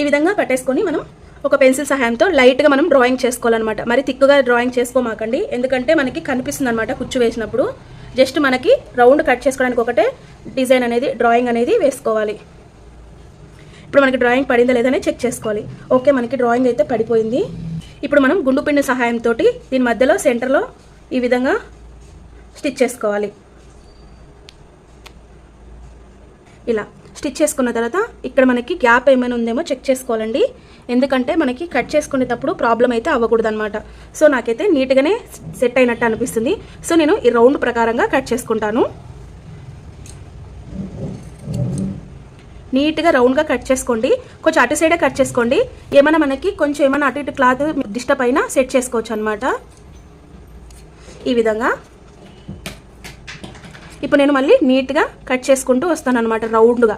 ఈ విధంగా పట్టేసుకొని మనం ఒక పెన్సిల్ సహాయంతో లైట్గా మనం డ్రాయింగ్ చేసుకోవాలన్నమాట. మరి తిక్కుగా డ్రాయింగ్ చేసుకోమాకండి. ఎందుకంటే మనకి కనిపిస్తుంది అనమాట కుచ్చు వేసినప్పుడు. జస్ట్ మనకి రౌండ్ కట్ చేసుకోవడానికి ఒకటే డిజైన్ అనేది డ్రాయింగ్ అనేది వేసుకోవాలి. ఇప్పుడు మనకి డ్రాయింగ్ పడిందా లేదని చెక్ చేసుకోవాలి. ఓకే మనకి డ్రాయింగ్ అయితే పడిపోయింది. ఇప్పుడు మనం గుండు పిండి సహాయంతో దీని మధ్యలో సెంటర్లో ఈ విధంగా స్టిచ్ చేసుకోవాలి. ఇలా. స్టిచ్ చేసుకున్న తర్వాత ఇక్కడ మనకి గ్యాప్ ఏమైనా ఉందేమో చెక్ చేసుకోవాలండి. ఎందుకంటే మనకి కట్ చేసుకునేటప్పుడు ప్రాబ్లం అయితే అవ్వకూడదు అనమాట సో నాకైతే నీట్గానే సెట్ అయినట్టు అనిపిస్తుంది. సో నేను ఈ రౌండ్ ప్రకారంగా కట్ చేసుకుంటాను. నీట్గా రౌండ్గా కట్ చేసుకోండి. కొంచెం అటు సైడే కట్ చేసుకోండి. ఏమైనా మనకి కొంచెం ఏమైనా అటు ఇటు క్లాత్ డిస్టర్బ్ అయినా సెట్ చేసుకోవచ్చు అనమాట ఈ విధంగా ఇప్పుడు నేను మళ్ళీ నీట్గా కట్ చేసుకుంటూ వస్తాను అనమాట రౌండ్గా